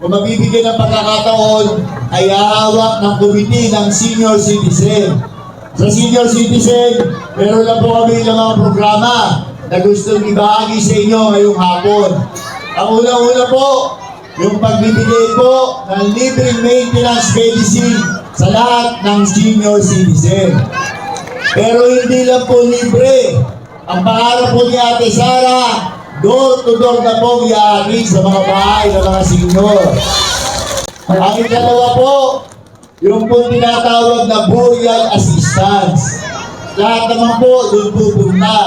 kung mabibigyan ng pagkakataon, ay hahawak ng komite ng senior citizen. Sa senior citizen, meron na po kami ng mga programa na gustong ibahagi sa inyo ngayong hapon. Ang una-una po, yung pagbibigay po ng libreng maintenance medicine sa lahat ng senior citizen. Pero hindi lang po libre. Ang pangarap po ni Ate Sara, door to door na po iyahatid sa mga bahay ng mga senior. Ang ikalawa po, yung po tinatawag na burial assistance. Lahat naman po doon pupunta.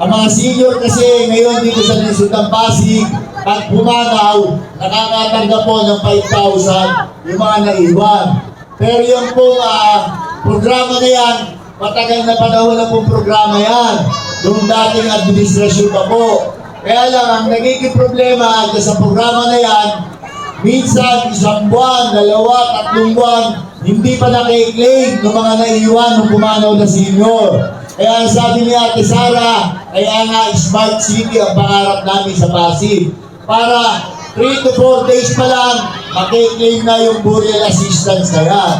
Ang mga senior kasi ngayon dito sa Lungsod ng Pasig, at pumanaw, nakakatanggap po ng 5,000 yung mga naiwan. Pero yung po programa na yan, matagal na panahon na pong programa yan. Nung dating administrasyon pa po. Kaya lang, ang nagiging problema sa programa na yan, minsan isang buwan, dalawa, tatlong buwan, hindi pa nakiklaim ng mga naiwan ng pumanaw na senior. Kaya ang sabi ni Ate Sara, kaya nga Smart City ang pangarap namin sa Pasig. Para 3 to 4 days pa lang, makiklaim na yung burial assistance na yan.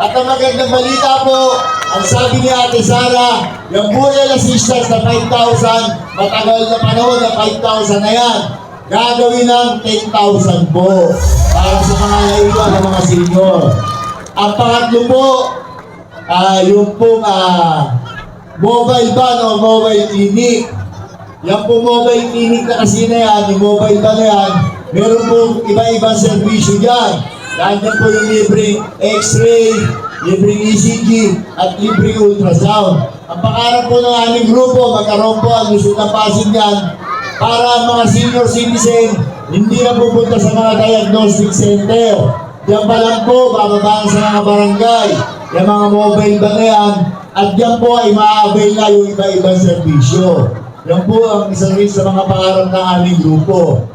At ang magandang balita po, ang sabi ni Ate Sara, yung burial assistance na 5,000, matagal na panahon na 5,000 na yan, gagawin ng 10,000 po para sa mga naiwan ng mga senior. Ang pangatlo po, ah yung pong ah, mobile van o mobile clinic. Yan po mobile clinic na kasi na yan, yung mobile van na yan, meron pong iba-ibang servisyo dyan. Nandiyan po yung libreng x-ray, libreng ECG, at libreng ultrasound. Ang pangarap po ng aming grupo, magkaroon po ang Luzon ng Pasig yan, para ang mga senior citizen, hindi na pupunta sa mga diagnostic center. Diyan pa lang po, bababa sa mga barangay, yung mga mobile van na yan, at diyan po ay ma-avail na yung iba-ibang servisyo. Yan po ang isa rin sa mga pangarap ng aming grupo.